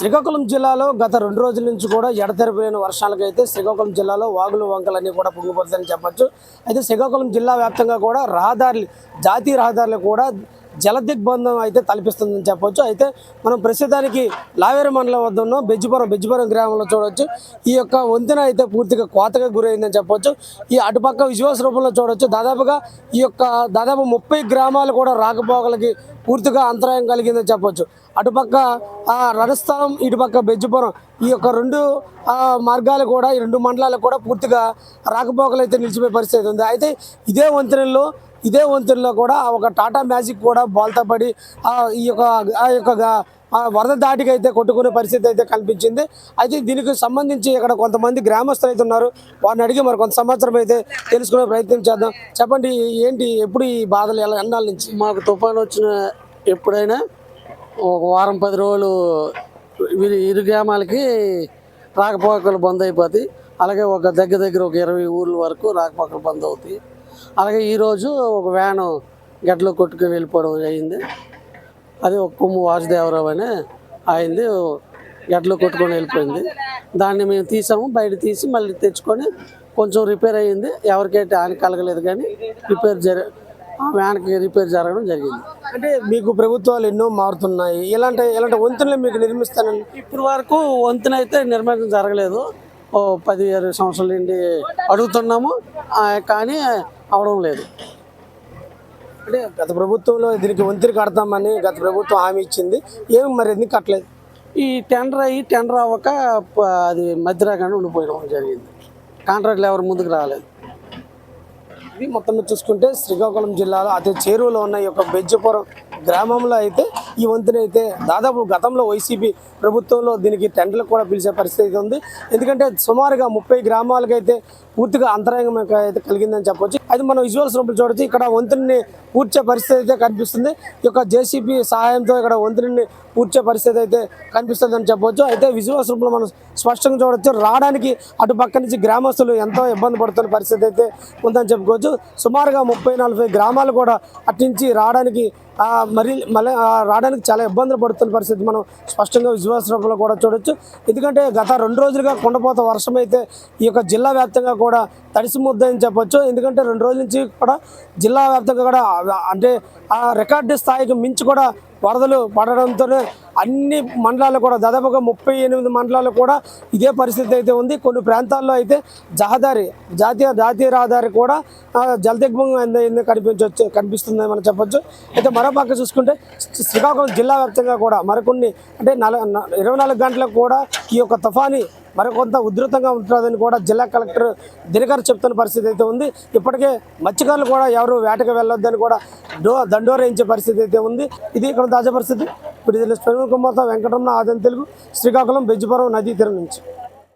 శ్రీకాకుళం జిల్లాలో గత రెండు రోజుల నుంచి కూడా ఎడతెరపైన వర్షాలకైతే శ్రీకాకుళం జిల్లాలో వాగులు వంకలన్నీ కూడా పొంగిపోతుందని చెప్పచ్చు. అయితే శ్రీకాకుళం జిల్లా వ్యాప్తంగా కూడా రహదారులు జాతీయ రహదారులు కూడా జలదిగ్బంధం అయితే తలపిస్తుందని చెప్పొచ్చు. అయితే మనం ప్రస్తుతానికి లావేరు మండలం వద్ద ఉన్న. బెజ్జిపురం బెజ్జిపురం గ్రామంలో చూడొచ్చు. ఈ యొక్క వంతెన అయితే పూర్తిగా కోతగా గురైందని చెప్పొచ్చు. ఈ అటుపక్క విజువల్స్ రూపంలో చూడొచ్చు. దాదాపుగా ఈ యొక్క దాదాపు ముప్పై గ్రామాలు కూడా రాకపోకలకి పూర్తిగా అంతరాయం కలిగిందని చెప్పొచ్చు. అటుపక్క ఆ రణస్థలం ఇటుపక్క బెజ్జిపురం ఈ యొక్క రెండు మార్గాలు కూడా ఈ రెండు మండలాలు కూడా పూర్తిగా రాకపోకలు అయితే నిలిచిపోయే పరిస్థితి ఉంది. అయితే ఇదే వంతెనలో ఇదే వంతుల్లో కూడా ఒక టాటా మ్యాజిక్ కూడా బోల్తా పడి ఈ యొక్క ఆ యొక్క వరద దాటికి అయితే కొట్టుకునే పరిస్థితి అయితే కనిపించింది అయితే దీనికి సంబంధించి ఇక్కడ కొంతమంది గ్రామస్తులు అయితే ఉన్నారు. వారిని అడిగి మరి కొంత సంవత్సరం అయితే తెలుసుకునే ప్రయత్నం చేద్దాం. చెప్పండి ఏంటి ఎప్పుడు ఈ బాధలు ఎలా ఎన్నాళ్ళ నుంచి? మాకు తుఫాను వచ్చిన ఎప్పుడైనా ఒక వారం పది రోజులు వీరి ఇరు గ్రామాలకి రాకపోకలు బంద్ అయిపోతాయి. అలాగే ఒక దగ్గర దగ్గర ఒక ఇరవై ఊర్ల వరకు రాకపోకలు బంద్ అవుతాయి. అలాగే ఈరోజు ఒక వ్యాను గడ్డలో కొట్టుకుని వెళ్ళిపోవడం అయింది అది ఒక కొమ్ము వాసుదేవరావు అని అయింది గడ్డలో కొట్టుకొని వెళ్ళిపోయింది. దాన్ని మేము తీసాము బయట తీసి మళ్ళీ తెచ్చుకొని కొంచెం రిపేర్ అయ్యింది. ఎవరికైతే హాని కలగలేదు కానీ రిపేర్ జర ఆ వ్యాన్కి రిపేర్ జరగడం జరిగింది. అంటే మీకు ప్రభుత్వాలు ఎన్నో మారుతున్నాయి. ఇలాంటి ఇలాంటి వంతులు మీకు నిర్మిస్తానని? ఇప్పటి వరకు వంతెన అయితే నిర్మాణం జరగలేదు. ఓ పది ఇరవై సంవత్సరాల నుండి అడుగుతున్నాము. కానీ అవడం లేదు. అంటే గత ప్రభుత్వంలో దీనికి వంతులు కడతామని గత ప్రభుత్వం హామీ ఇచ్చింది. ఏమి మరి ఎందుకు కట్టలేదు? ఈ టెండర్ అయ్యి టెండర్ అవ్వక అది మధ్యరకంగా ఉండిపోయడం జరిగింది. కాంట్రాక్ట్లు ఎవరు ముందుకు రాలేదు. ఇది మొత్తం చూసుకుంటే శ్రీకాకుళం జిల్లాలో అతి చేరువలో ఉన్న ఈ యొక్క బెజ్జపురం గ్రామంలో అయితే ఈ వంతున అయితే దాదాపు గతంలో వైసీపీ ప్రభుత్వంలో దీనికి టెండర్లకు కూడా పిలిచే పరిస్థితి అయితే ఉంది. ఎందుకంటే సుమారుగా ముప్పై గ్రామాలకైతే పూర్తిగా అంతరాయంగం అయితే కలిగిందని చెప్పొచ్చు. అది మనం విజువల్స్ రూపంలో చూడొచ్చు ఇక్కడ వంతుని పూడ్చే పరిస్థితి అయితే కనిపిస్తుంది. ఈ యొక్క జేసీబీ సహాయంతో ఇక్కడ వంతుని పూడ్చే పరిస్థితి అయితే కనిపిస్తుంది అని చెప్పొచ్చు. అయితే విజువల్స్ రూపంలో మనం స్పష్టంగా చూడొచ్చు రావడానికి అటు పక్క నుంచి గ్రామస్తులు ఎంతో ఇబ్బంది పడుతున్న పరిస్థితి అయితే ఉందని చెప్పుకోవచ్చు. సుమారుగా ముప్పై నలభై గ్రామాలు కూడా అట్టించి రావడానికి మరి మళ్ళీ రావడానికి చాలా ఇబ్బందులు పడుతున్న పరిస్థితి. మనం స్పష్టంగా విశ్వాసరూపంలో కూడా చూడొచ్చు. ఎందుకంటే గత రెండు రోజులుగా కుండపోత వర్షం అయితే ఈ యొక్క జిల్లా వ్యాప్తంగా కూడా తడిసి ముద్దని చెప్పొచ్చు. ఎందుకంటే రెండు రోజుల నుంచి కూడా జిల్లా వ్యాప్తంగా కూడా అంటే ఆ రికార్డు స్థాయికి మించి కూడా వరదలు పడడంతోనే అన్ని మండలాలు కూడా దాదాపుగా ముప్పై ఎనిమిది మండలాలు కూడా ఇదే పరిస్థితి అయితే ఉంది. కొన్ని ప్రాంతాల్లో అయితే జహదారి జాతీయ జాతీయ రహదారి కూడా జలదిగ్భంగా అయింది కనిపించవచ్చు కనిపిస్తుంది మనం చెప్పొచ్చు. అయితే మరో పక్క చూసుకుంటే శ్రీకాకుళం జిల్లా వ్యాప్తంగా కూడా మరికొన్ని అంటే నల న- ఇరవై నాలుగు గంటలకు కూడా ఈ యొక్క తుఫాని మరికొంత ఉధృతంగా ఉంటుందని కూడా జిల్లా కలెక్టర్ దినకర్ చెప్తున్న పరిస్థితి అయితే ఉంది. ఇప్పటికే మత్స్యకారులు కూడా ఎవరు వేటకు వెళ్ళొద్దని కూడా డో దండోరేయించే పరిస్థితి అయితే ఉంది. ఇది ఇక్కడ తాజా పరిస్థితి. ఇప్పుడు ఇది కుమార్తో వెంకటరమణ ఆదం తెలుగు శ్రీకాకుళం బెజ్జిపురం నదీ తీరం నుంచి.